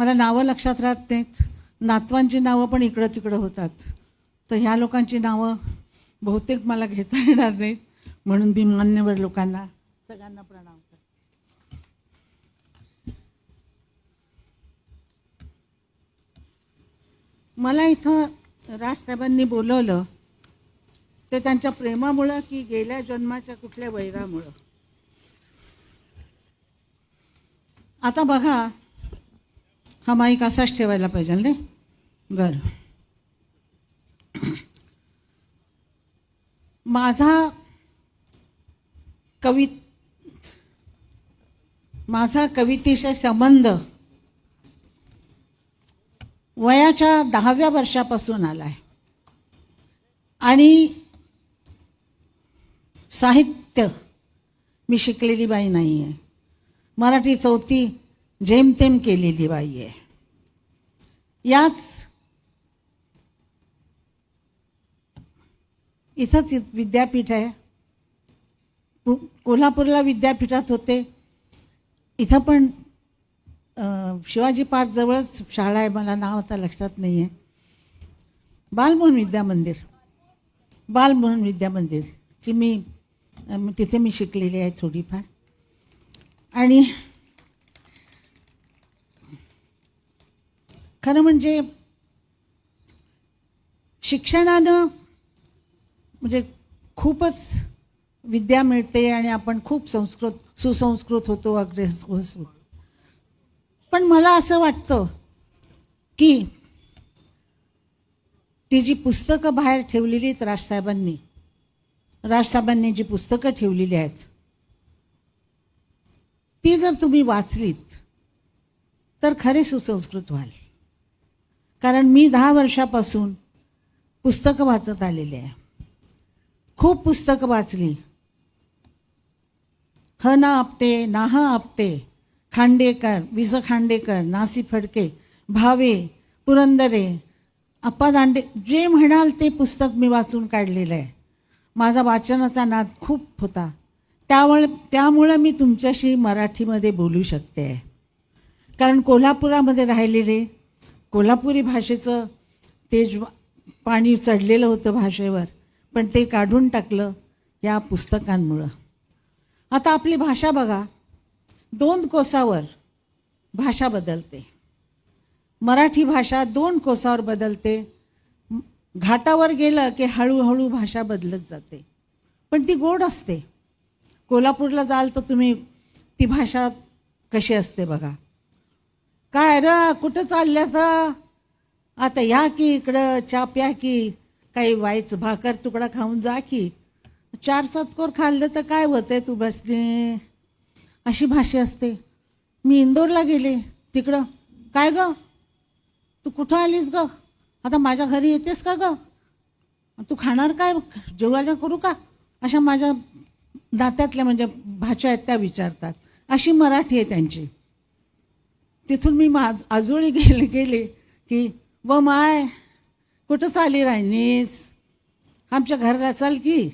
मला नावं लक्षात राहत नाहीत. नातवांची नावं पण इकडं तिकडं होतात. तर ह्या लोकांची नावं बहुतेक मला घेता येणार नाहीत. म्हणून मी मान्यवर लोकांना सगळ्यांना प्रणाम मला इथं राजसाहेबांनी बोलवलं ते त्यांच्या प्रेमामुळं की गेल्या जन्माच्या कुठल्या वैरामुळं. आता बघा हा माईक असाच ठेवायला पाहिजे नाही बरं. माझा कवि माझा कवितेशी संबंध वयाच्या दहाव्या वर्षापासून आला आहे आणि साहित्य मी शिकलेली बाई नाही आहे मराठी चौथी जेमतेम केलेली बाई आहे. याच इथंच विद्यापीठ आहे. कोल्हापूरला विद्यापीठात होते. इथं पण शिवाजी पार्कजवळच शाळा आहे मला नाव आता लक्षात नाही आहे बालमोहन विद्या मंदिर. बालमोहन विद्यामंदिरची मी तिथे मी शिकलेली आहे थोडीफार. आणि खरं म्हणजे शिक्षणानं म्हणजे खूपच विद्या मिळते आणि आपण खूप संस्कृत सुसंस्कृत होतो अग्रेस होतो पण मला असं वाटतं की ती जी पुस्तकं बाहेर ठेवलेली आहेत राजसाहेबांनी राजसाहेबांनी जी पुस्तकं ठेवलेली आहेत ती जर तुम्ही वाचलीत तर खरे सुसंस्कृत व्हाल. कारण मी दहा वर्षापासून पुस्तकं वाचत आलेले आहे. खूप पुस्तकं वाचली. ह ना आपटे नाह आपटे खांडेकर वि स खांडेकर नासी फडके भावे पुरंदरे अप्पा दांडे जे म्हणाल ते पुस्तक मी वाचून काढलेलं आहे. माझा वाचनाचा नाद खूप होता. त्यामुळे त्यामुळं मी तुमच्याशी मराठीमध्ये बोलू शकते. आहे कारण कोल्हापुरामध्ये राहिलेले कोल्हापुरी भाषेचं तेज पाणी चढलेलं होतं भाषेवर पण ते काढून टाकलं या पुस्तकांमुळं. आता आपली भाषा बघा. दोन कोसावर भाषा बदलते. मराठी भाषा दोन कोसावर बदलते. घाटावर गेलं की हळूहळू भाषा बदलत जाते. पण ती गोड असते. कोल्हापूरला जाल तर तुम्ही ती भाषा कशी असते बघा. काय र कुठं चालल्या आता या की इकडं चा प्या की. काही वाईच भाकर तुकडा खाऊन जा की. चार सतकोर खाल्लं तर काय होतंय तू बसले? अशी भाषा असते. मी इंदोरला गेले. तिकडं. काय ग? तू कुठं आलीस ग? आता माझ्या घरी येतेस का ग? तू खाणार काय? जेवायला करू का? अशा माझ्या दात्यातल्या म्हणजे भाषा आहेत त्या विचारतात. अशी मराठी आहे त्यांची. तिथून मी मा आजोळी गेले गेले की व माय कुठं चाली राहिनीस आमच्या घराला चाल की.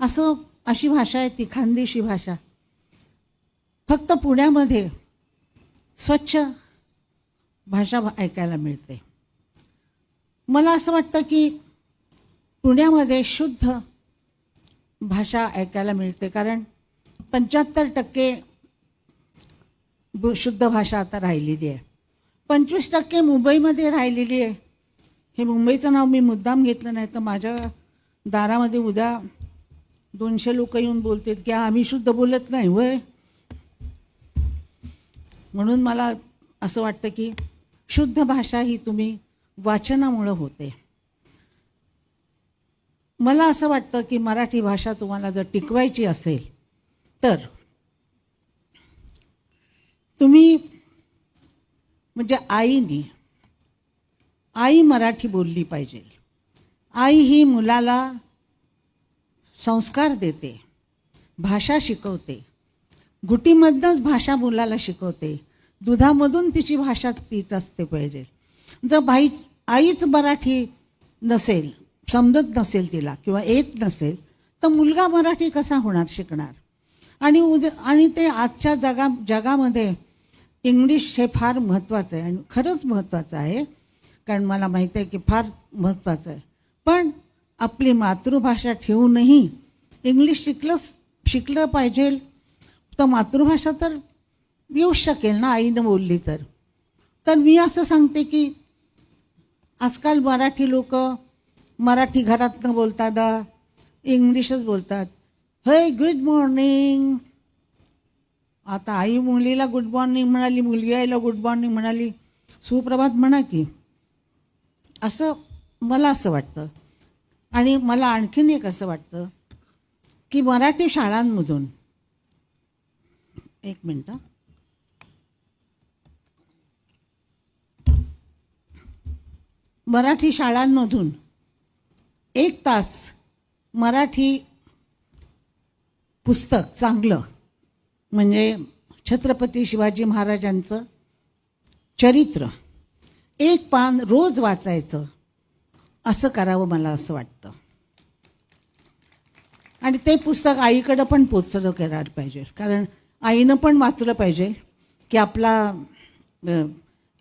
असं अशी भाषा आहे ती खानदेशी भाषा. फक्त पुण्यामध्ये स्वच्छ भाषा ऐकायला मिळते. मला असं वाटतं की पुण्यामध्ये शुद्ध भाषा ऐकायला मिळते कारण पंच्याहत्तर टक्के शुद्ध भाषा आता राहिलेली आहे. पंचवीस टक्के मुंबईमध्ये राहिलेली आहे. हे मुंबईचं नाव मी मुद्दाम घेतलं नाही तर माझ्या दारामध्ये उद्या दोनशे लोक येऊन बोलतात की आम्ही शुद्ध बोलत नाही वय म्हणून मला असं वाटतं की शुद्ध भाषा ही तुम्ही वाचनामुळं होते. मला असं वाटतं की मराठी भाषा तुम्हाला जर टिकवायची असेल तर तुम्ही म्हणजे आईनी आई मराठी बोलली पाहिजे. आई ही मुलाला संस्कार देते भाषा शिकवते घुटीमधनंच भाषा मुलाला शिकवते दुधामधून तिची भाषा तीच असते पाहिजे. जर भाई आईच मराठी नसेल समजत नसेल तिला किंवा येत नसेल तर मुलगा मराठी कसा होणार शिकणार? आणि उद्या आणि ते आजच्या जगा जगामध्ये इंग्लिश हे फार महत्त्वाचं आहे आणि खरंच महत्त्वाचं आहे कारण मला माहीत आहे की फार महत्त्वाचं आहे. पण आपली मातृभाषा ठेवूनही इंग्लिश शिकलंच शिकलं पाहिजे. तर मातृभाषा तर येऊ शकेल ना आईनं बोलली तर. तर मी असं सांगते की आजकाल मराठी लोक मराठी घरातनं बोलताना इंग्लिशच बोलतात. हे गुड मॉर्निंग आता आई मुलीला गुड मॉर्निंग म्हणाली मुलगी आईला गुड मॉर्निंग म्हणाली. सुप्रभात म्हणा की असं मला असं वाटतं. आणि मला आणखीन एक असं वाटतं की मराठी शाळांमधून एक मिनटं. मराठी शाळांमधून एक तास मराठी पुस्तक चांगलं म्हणजे छत्रपती शिवाजी महाराजांचं चरित्र. एक पान रोज वाचायचं असं करावं मला असं वाटतं. आणि ते पुस्तक आईकडं पण पोचलं करायला पाहिजे. कारण आईनं पण वाचलं पाहिजे की आपला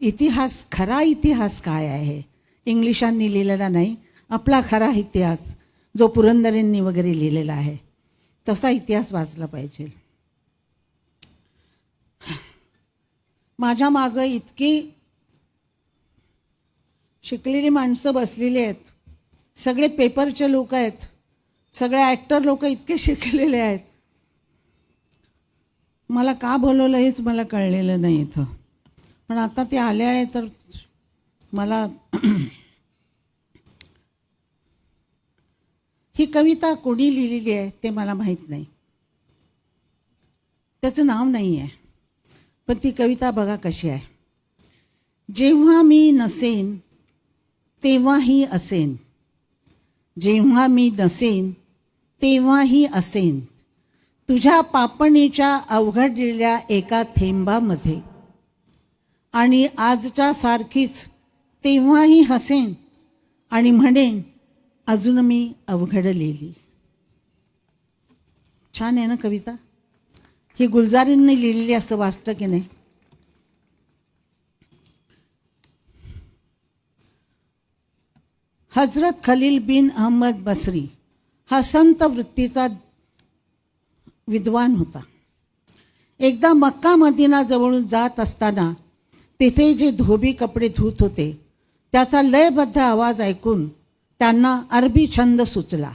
इतिहास खरा इतिहास काय आहे? इंग्लिशांनी लिहिलेला नाही. आपला खरा इतिहास जो पुरंदरेंनी वगैरे लिहिलेला आहे तसा इतिहास वाचला पाहिजे. माझ्या मागं इतकी शिकलेली माणसं बसलेली आहेत. सगळे पेपरचे लोक आहेत. सगळे ॲक्टर लोक इतके शिकलेले आहेत. मला का बोलवलं हेच मला कळलेलं नाही इथं. पण आता ते आले आहे तर मला ही कविता कोणी लिहिलेली आहे ते मला माहीत नाही. त्याचं नाव नाही आहे. पण ती कविता बघा कशी आहे. जेव्हा मी नसेन तेव्हाही असेन. जेव्हा मी नसेन तेव्हाही असेन. तुझ्या पापणीच्या अवघडलेल्या एका थेंबामध्ये. आणि आजच्या सारखीच तेव्हाही हसेन आणि म्हणेन अजून मी अवघडलेली. छान आहे ना कविता? ही गुलजारींनी लिहिलेली असं वाचतं की नाही? हजरत खलील बिन अहमद बसरी हा संत वृत्तीचा विद्वान होता. एकदा मक्का मदिना जवळून जात असताना तिथे जे धोबी कपडे धुत होते त्याचा लयबद्ध आवाज ऐकून त्यांना अरबी छंद सुचला.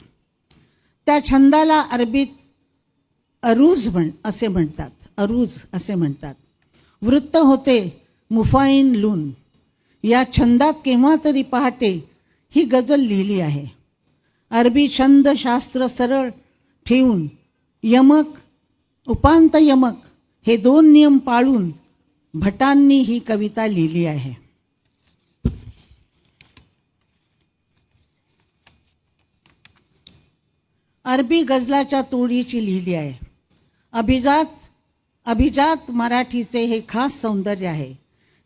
त्या छंदाला अरबीत अरूज म्हण असे म्हणतात. अरूज असे म्हणतात. वृत्त होते मुफाईन लून. या छंदात केव्हा तरी पहाटे ही गजल लिहिली आहे. अरबी छंद शास्त्र सरळ ठेवून यमक उपांत यमक हे दोन नियम पाळून भटांनी ही कविता लिहिली आहे. अरबी गझलाच्या तोडीची लिहिली आहे. अभिजात अभिजात मराठीचे हे खास सौंदर्य आहे.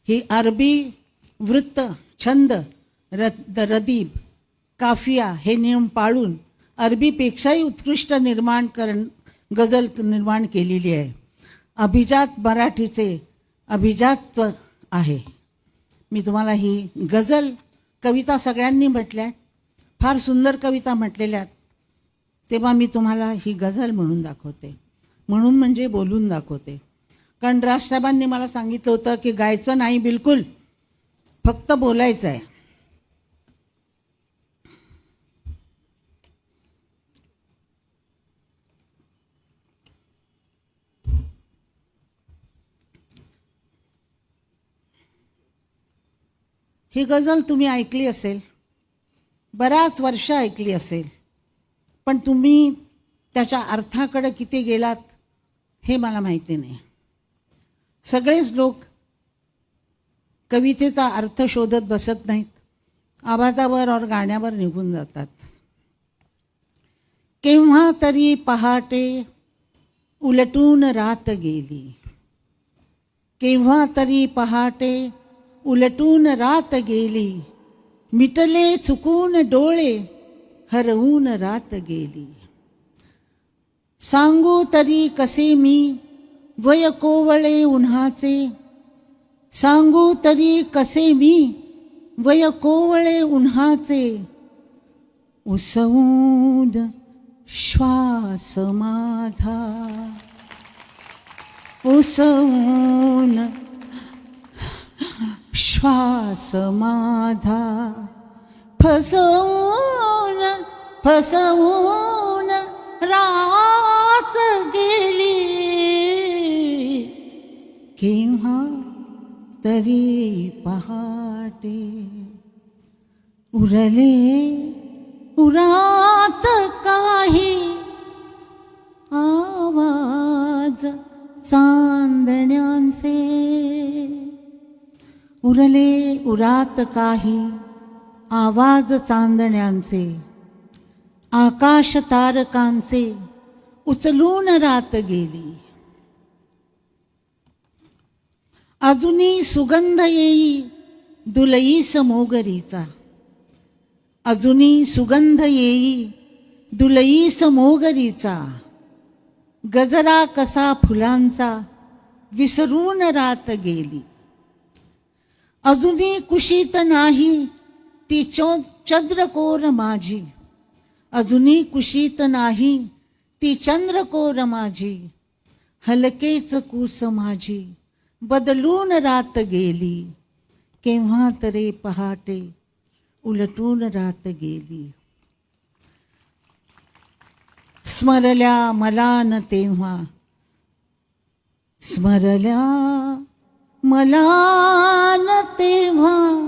ही अरबी वृत्त छंद रद रदीब काफिया हे नियम पाळून अरबीपेक्षाही उत्कृष्ट निर्माण करण गझल निर्माण केलेली आहे. अभिजात मराठीचे अभिजात्व आहे. मी तुम्हाला ही गझल कविता सगळ्यांनी म्हटल्या फार सुंदर कविता म्हटलेल्या आहेत. तेव्हा मी तुम्हाला ही गझल म्हणून दाखवते. म्हणून म्हणजे बोलून दाखवते. कारण राजसाहेबांनी मला सांगितलं होतं की गायचं नाही बिलकुल फक्त बोलायचं आहे. ही गझल तुम्ही ऐकली असेल बऱ्याच वर्ष ऐकली असेल पण तुम्ही त्याच्या अर्थाकडे किती गेलात? हे मला माहिती नाही. सगळेच लोक कवितेचा अर्थ शोधत बसत नाहीत. आवाजावर और गाण्यावर निघून जातात. केव्हा तरी पहाटे उलटून रात गेली. केव्हा तरी पहाटे उलटून रात गेली. मिटले चुकून डोळे हरवून रात गेली. सांगू तरी कसे मी? वय कोवळे उन्हाचे. सांगू तरी कसे मी? वय कोवळे उन्हाचे. उसवून श्वास माझा. उसवून श्वास माझा. फसवून फसवून रा गेली. केव्हा तरी पहाटे उरले उरात काही आवाज चांदण्यांचे. उरले उरात काही आवाज चांदण्यांचे आकाश तारकांचे उचलून रात गेली. अजूनी सुगंध येई दुलई समोगरीचा. अजूनी सुगंध येई दुलई समोगरीचा. गजरा कसा फुलांचा विसरून रात गेली. अजूनही कुशीत नाही ती चो चंद्रकोर माझी. अजूनही कुशीत नाही ती चंद्रकोर माझी हलकेच कूस माझी बदलून रात गेली. केव्हा तरी पहाटे उलटून रात गेली. स्मरल्या मला न तेव्हा स्मरल्या मला न तेव्हा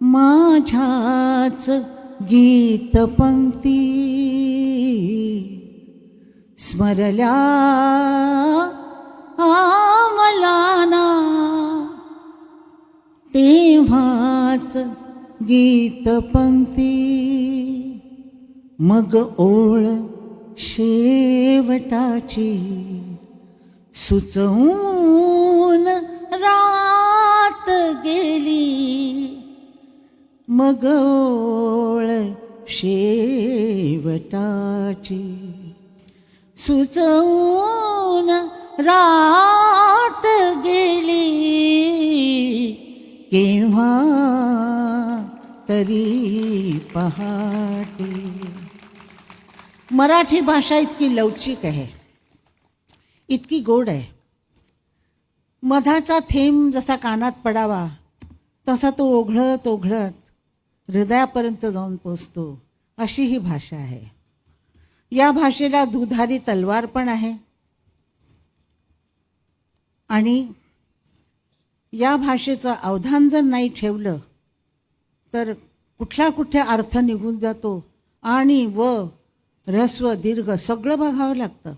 माझ्याच गीत पंक्ती स्मरल्या आमलाना. तेव्हाच गीत पंक्ती मग ओळ शेवटाची सुचवून रात गेली. मग शेवटाची. सुचवून रात गेली केव्हा तरी पहाटे. मराठी भाषा इतकी लवचिक आहे इतकी गोड आहे. मधाचा थेंब जसा कानात पडावा तसा तो ओघळत ओघळत हृदयापर्यंत जाऊन पोचतो. अशी ही भाषा आहे. या भाषेला दुधारी तलवार पण आहे. आणि या भाषेचं अवधान जर नाही ठेवलं तर कुठला कुठे अर्थ निघून जातो आणि व ऱ्हस्व दीर्घ सगळं बघावं लागतं.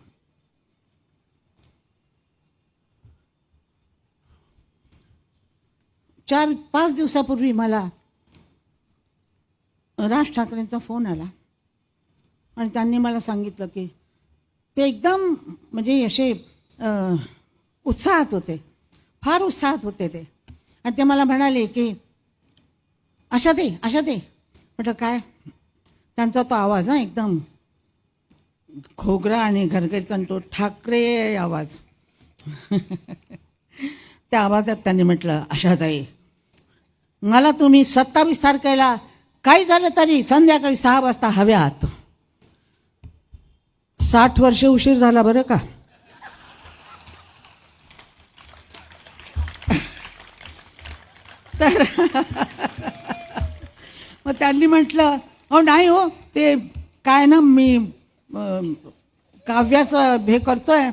चार पाच दिवसापूर्वी मला राज ठाकरेंचा फोन आला. आणि त्यांनी मला सांगितलं की ते एकदम म्हणजे असे उत्साहात होते. फार उत्साहात होते ते. आणि ते मला म्हणाले की अशा दे अशा दे. म्हटलं काय? त्यांचा तो आवाज हा एकदम खोगरा आणि घरगरीचा तो ठाकरे आवाज. त्या आवाजात त्यांनी म्हटलं आशाताई मला तुम्ही सत्तावीस तारखेला काही झालं तरी संध्याकाळी सहा वाजता हव्यात. साठ वर्ष उशीर झाला बरं का? तर मग त्यांनी म्हटलं हो नाही हो ते काय ना मी काव्याचं हे करतो आहे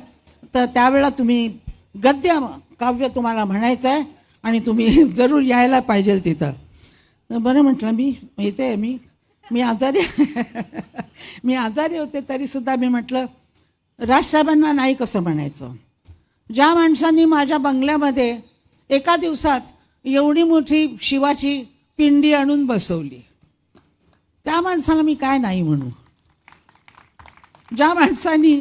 तर त्यावेळेला तुम्ही गद्य काव्य तुम्हाला म्हणायचं आहे आणि तुम्ही जरूर यायला पाहिजे तिथं. बरं म्हटलं मी येते मी मी आजारी मी आजारी होते तरीसुद्धा मी म्हटलं राजसाहेबांना नाही कसं म्हणायचं? ज्या माणसांनी माझ्या बंगल्यामध्ये एका दिवसात एवढी मोठी शिवाची पिंडी आणून बसवली त्या माणसाला मी काय नाही म्हणू? ज्या माणसांनी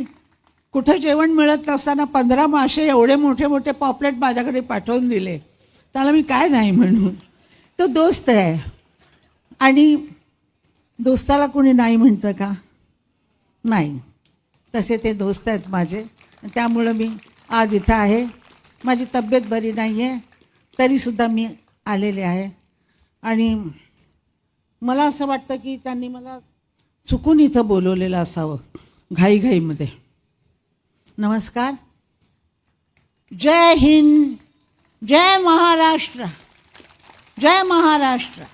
कुठं जेवण मिळत नसताना पंधरा मासे एवढे मोठे मोठे पॉपलेट माझ्याकडे पाठवून दिले त्याला मी काय नाही म्हणू? तो दोस्त आहे. आणि दोस्ताला कोणी नाही म्हणतं का? नाही. तसे ते दोस्त आहेत माझे. त्यामुळं मी आज इथं आहे. माझी तब्येत बरी नाही आहे तरीसुद्धा मी आलेले आहे. आणि मला असं वाटतं की त्यांनी मला चुकून इथं बोलवलेलं असावं. घाईघाईमध्ये. नमस्कार. जय हिंद. जय महाराष्ट्र. जय महाराष्ट्र